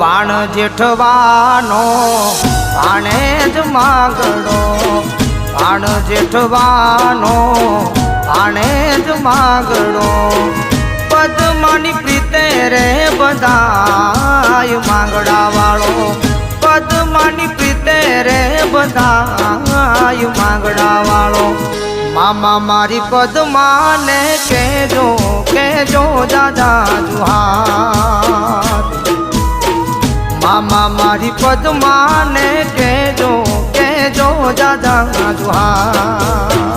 બાણ જેઠવાનો ભાણે જ માગડો બાણ જેઠવાનો ભાણે જ માગડો પદ્માની પ્રીતે રે બધાય માંગડા વાળો પદ્માની પ્રીતે રે બધાય માંગડા વાળો મામા મારી પદ્માને કેજો કેજો દાદા જુહાર. મામા મારી પદ્માને કેજો કેજો દાદા જુહાર